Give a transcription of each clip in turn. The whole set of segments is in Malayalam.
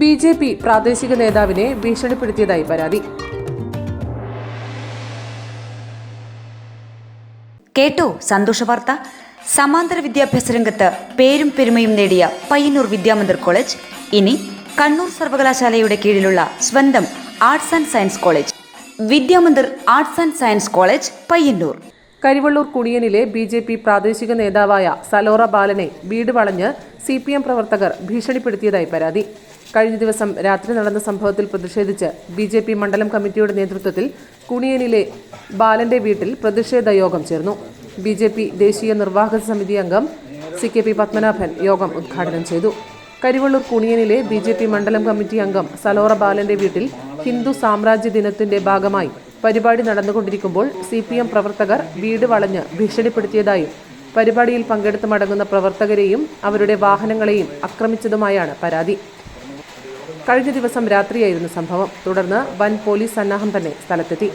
ബി ജെ പി പ്രാദേശിക നേതാവിനെ ഭീഷണിപ്പെടുത്തിയതായി പരാതി. കേട്ടോ സന്തോഷ വാർത്ത. സമാന്തര വിദ്യാഭ്യാസ രംഗത്ത് പേരും പെരുമയും നേടിയ പയ്യന്നൂർ വിദ്യാമന്ദിർ കോളേജ്. ഇനി കണ്ണൂർ സർവകലാശാലയുടെ കീഴിലുള്ള സ്വന്തം arts and science college. Vidyamandir arts and science college Payyanur. Karivellur കുടിയനിലെ B J P പ്രാദേശിക നേതാവായ സലോറ ബാലനെ വീട് വളഞ്ഞ് സി പി എം പ്രവർത്തകർ ഭീഷണിപ്പെടുത്തിയതായി പരാതി. കഴിഞ്ഞ ദിവസം രാത്രി നടന്ന സംഭവത്തിൽ പ്രതിഷേധിച്ച് ബി ജെ പി മണ്ഡലം കമ്മിറ്റിയുടെ നേതൃത്വത്തിൽ കുണിയനിലെ ബാലന്റെ വീട്ടിൽ പ്രതിഷേധ യോഗം ചേർന്നു. ബി ജെ പി ദേശീയ നിർവാഹക സമിതി അംഗം സി കെ പി പത്മനാഭൻ യോഗം ഉദ്ഘാടനം ചെയ്തു. കരിവള്ളൂർ കുണിയനിലെ ബി ജെ പി മണ്ഡലം കമ്മിറ്റി അംഗം സലോറ ബാലന്റെ വീട്ടിൽ ഹിന്ദു സാമ്രാജ്യ ദിനത്തിന്റെ ഭാഗമായി പരിപാടി നടന്നുകൊണ്ടിരിക്കുമ്പോൾ സി പി എം പ്രവർത്തകർ വീട് വളഞ്ഞ് ഭീഷണിപ്പെടുത്തിയതായും പരിപാടിയിൽ പങ്കെടുത്ത് മടങ്ങുന്ന പ്രവർത്തകരെയും അവരുടെ വാഹനങ്ങളെയും ആക്രമിച്ചതുമായാണ് പരാതി. കഴിഞ്ഞ ദിവസം രാത്രിയായിരുന്നു സംഭവം. തുടർന്ന് വൻ പോലീസ് സന്നാഹം തന്നെ സ്ഥലത്തെത്തി.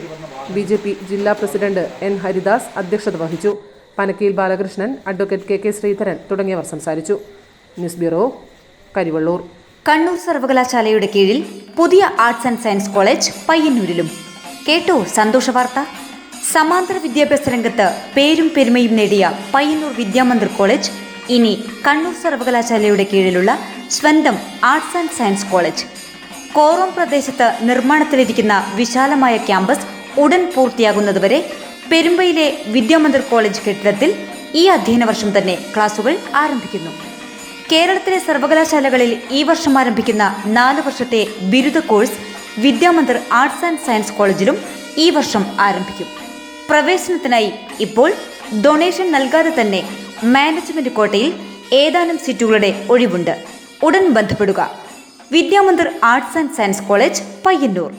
ബി ജെ പി ജില്ലാ പ്രസിഡന്റ് എൻ ഹരിദാസ് അധ്യക്ഷത വഹിച്ചു. Panakkayil Balakrishnan advocate K K Sreedharan തുടങ്ങിയവർ സംസാരിച്ചു. News bureau Karivellur. കണ്ണൂർ സർവകലാശാലയുടെ കീഴിൽ പുതിയ ആർട്സ് ആൻഡ് സയൻസ് കോളേജ് പയ്യന്നൂരിലും. കേട്ടോ സന്തോഷ വാർത്ത. സമാന്തര വിദ്യാഭ്യാസ രംഗത്ത് പേരും പെരുമയും നേടിയ പയ്യന്നൂർ വിദ്യാമന്ദിർ കോളേജ് ഇനി കണ്ണൂർ സർവകലാശാലയുടെ കീഴിലുള്ള സ്വന്തം arts and science college Korom പ്രദേശത്ത് നിർമ്മാണത്തിലിരിക്കുന്ന വിശാലമായ ക്യാമ്പസ് ഉടൻ പൂർത്തിയാകുന്നതുവരെ പെരുമ്പയിലെ വിദ്യാമന്ദിർ കോളേജ് കെട്ടിടത്തിൽ ഈ അധ്യയന വർഷം തന്നെ ക്ലാസുകൾ ആരംഭിക്കുന്നു. കേരളത്തിലെ സർവകലാശാലകളിൽ ഈ വർഷം ആരംഭിക്കുന്ന നാല് വർഷത്തെ ബിരുദ course Vidyamandir arts and science കോളേജിലും ഈ വർഷം ആരംഭിക്കും. പ്രവേശനത്തിനായി ഇപ്പോൾ ഡൊണേഷൻ നൽകാതെ തന്നെ മാനേജ്മെന്റ് കോട്ടയിൽ ഏതാനും സീറ്റുകളുടെ ഒഴിവുണ്ട്. ഉടൻ ബന്ധപ്പെടുക. Vidyamandir arts and science college Payyanur.